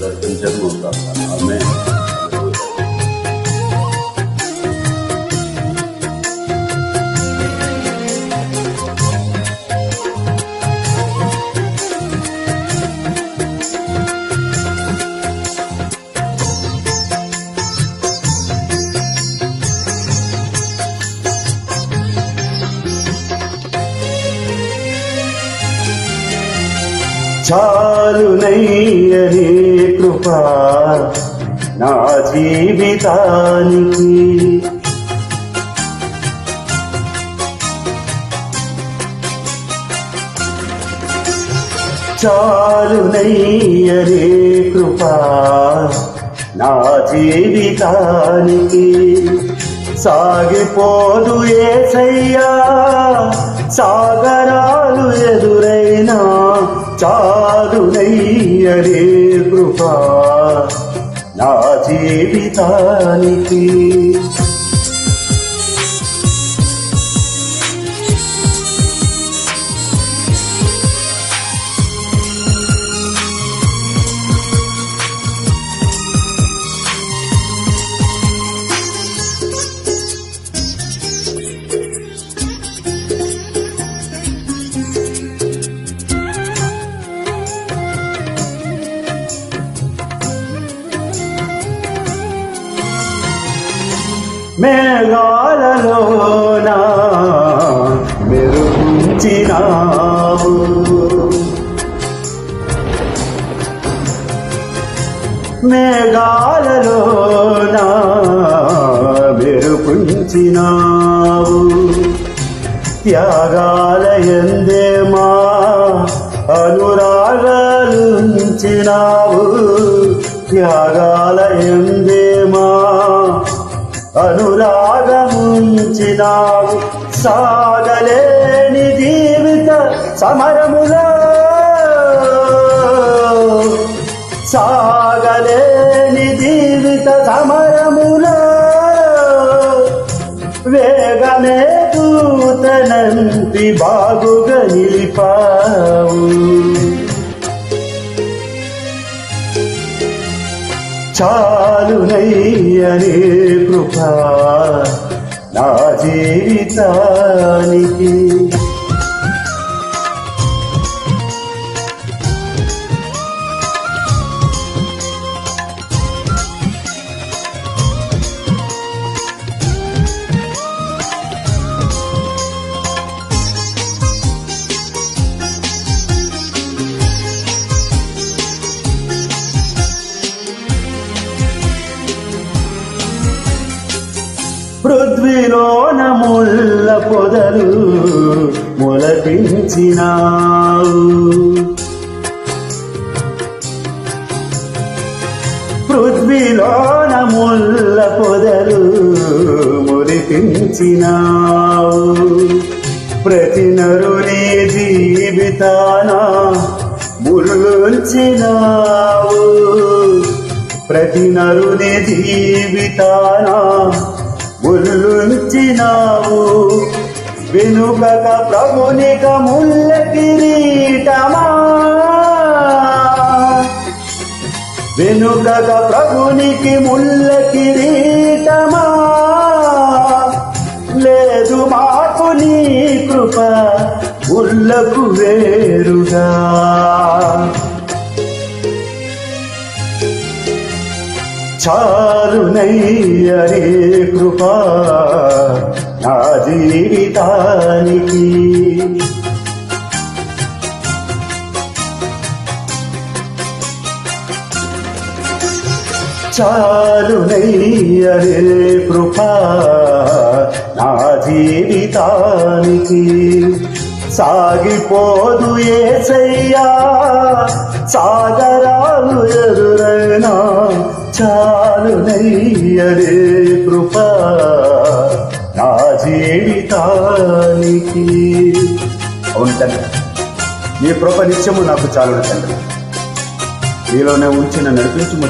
దర్శించడం ఆమె చాలునయ్యని కృప నా జీవితానికి. చాలునయ్యని కృప నా జీవితానికి. సాగిపోదు ఏసయ్యా సాగరాలు ఎదురైనా చాలునయ్యరే కృపా నా జీవితానికి. మేఘాలలోన మెరుగుంచినావు మేఘాలలోన మెరుగుంచినావు త్యాగాలయందే మా అనురాగాలుంచినావు. త్యాగాలయందే మా అనురాగముంచినావు. సాగలేని జీవిత సమరములో. సాగలేని జీవిత సమరములో. వేగమే దూతనంతి బాగుగా నిలిపావు. చాలునయ్యనే కృప నా జీవితానికి పృథ్వీలోన ముళ్ళ పొదలు మొలపించినావు. పృథ్వీలోన ముళ్ళ పొదలు మురిపించినావు. ప్రతి నరుని జీవితాన ముల్లుంచినావు ప్రతి నరుని జీవితానా వెనుకక ప్రభునిక ముల్ల కిరీటమా? వెనుకక ప్రభునికి ముల్ల కిరీటమా? లేదు మాకు నీ కృప ముల్లకు వేరుగా. చాలునయ్యరే కృపా. నా జీవితానికి. చాలు చాలునయ్యరే కృపా నా జీవితానికి. సాగిపోదు ఏసయ్యా సాగరాలు ఎదురైనా చాలు నయ్యరే జీవితానికి అవును తండ్రి. మీ కృప నిత్యము నాకు చాలు తండ్రి. మీలోనే ఉంచి నన్ను నడిపించము